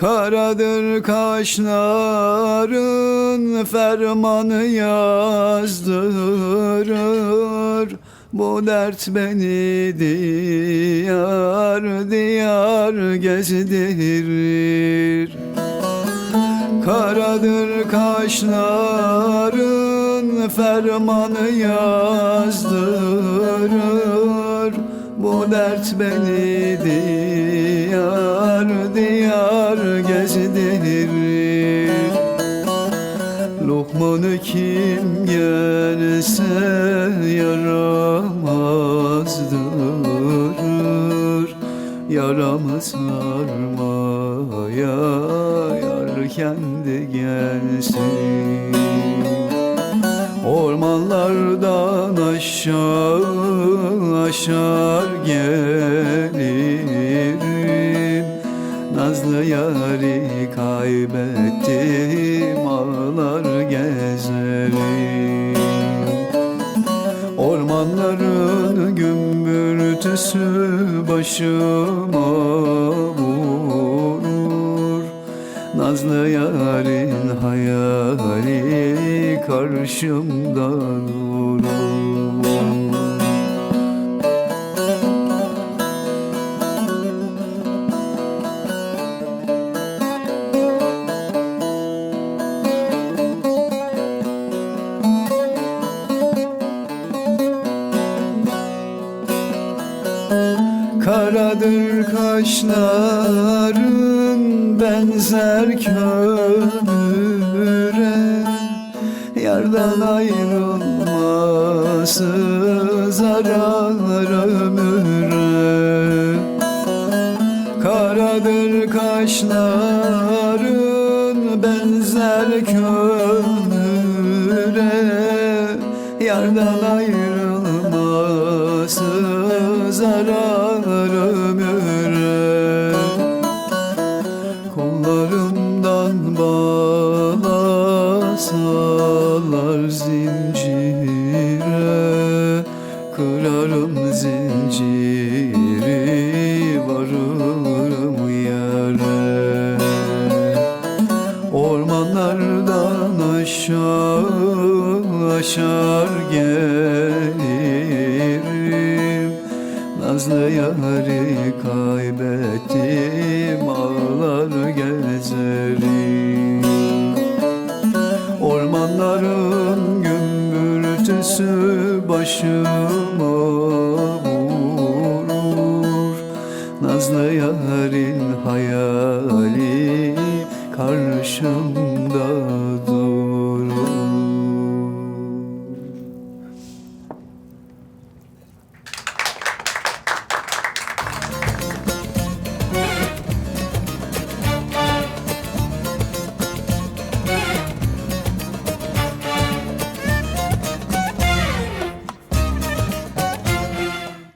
Karadır kaşların fermanı yazdırır. Bu dert beni diyar diyar gezdirir. Karadır kaşların fermanı yazdırır Bu dert beni diyar diyar gezdirir. Lokmanı kim gelse yaramazdır. Yaramı sarmaya yar kendi gelsin. Ormanlardan aşağı aşar gelirim. Nazlı yari kaybettim ağlar gezerim. Ormanların gümbürtüsü başıma vurur. Nazlı yarın hayali karşımda durur Karadır kaşların benzer kömüre Yardan ayrılması zarar ömüre. Karadır kaşların benzer kömüre Yardan ayrılması Kollarımdan bağlasalar zincire Kırarım zinciri varırım yere. Ormanlardan aşağı aşar gelirim Nazlı yarı kaybettim ağlar gezerim Ormanların gümbürtüsü başıma vurur. Nazlı yarın hayali karşımda